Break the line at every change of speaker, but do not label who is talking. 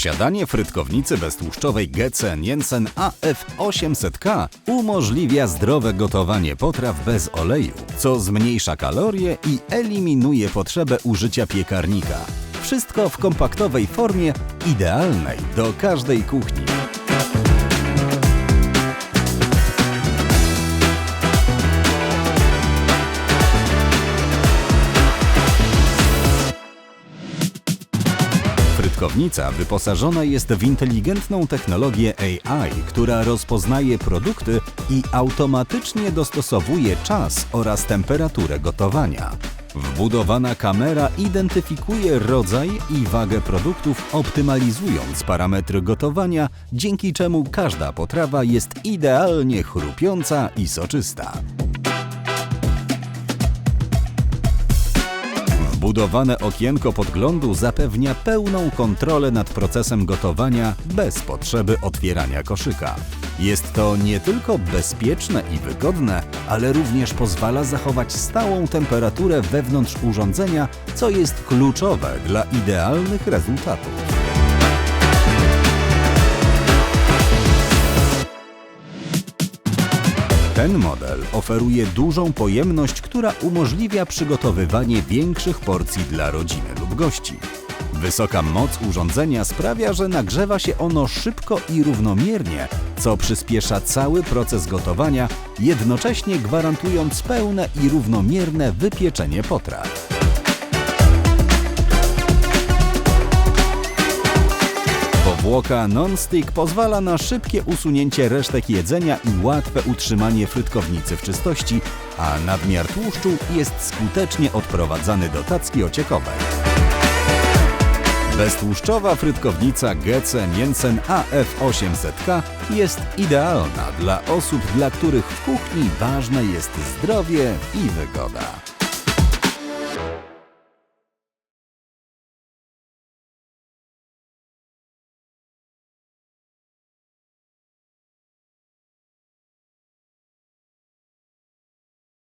Posiadanie frytkownicy beztłuszczowej GC Jensen AF800K umożliwia zdrowe gotowanie potraw bez oleju, co zmniejsza kalorie i eliminuje potrzebę użycia piekarnika. Wszystko w kompaktowej formie, idealnej do każdej kuchni. Frytkownica wyposażona jest w inteligentną technologię AI, która rozpoznaje produkty i automatycznie dostosowuje czas oraz temperaturę gotowania. Wbudowana kamera identyfikuje rodzaj i wagę produktów, optymalizując parametry gotowania, dzięki czemu każda potrawa jest idealnie chrupiąca i soczysta. Wbudowane okienko podglądu zapewnia pełną kontrolę nad procesem gotowania bez potrzeby otwierania koszyka. Jest to nie tylko bezpieczne i wygodne, ale również pozwala zachować stałą temperaturę wewnątrz urządzenia, co jest kluczowe dla idealnych rezultatów. Ten model oferuje dużą pojemność, która umożliwia przygotowywanie większych porcji dla rodziny lub gości. Wysoka moc urządzenia sprawia, że nagrzewa się ono szybko i równomiernie, co przyspiesza cały proces gotowania, jednocześnie gwarantując pełne i równomierne wypieczenie potraw. Powłoka non-stick pozwala na szybkie usunięcie resztek jedzenia i łatwe utrzymanie frytkownicy w czystości, a nadmiar tłuszczu jest skutecznie odprowadzany do tacki ociekowej. Beztłuszczowa frytkownica GC Jensen AF800K jest idealna dla osób, dla których w kuchni ważne jest zdrowie i wygoda.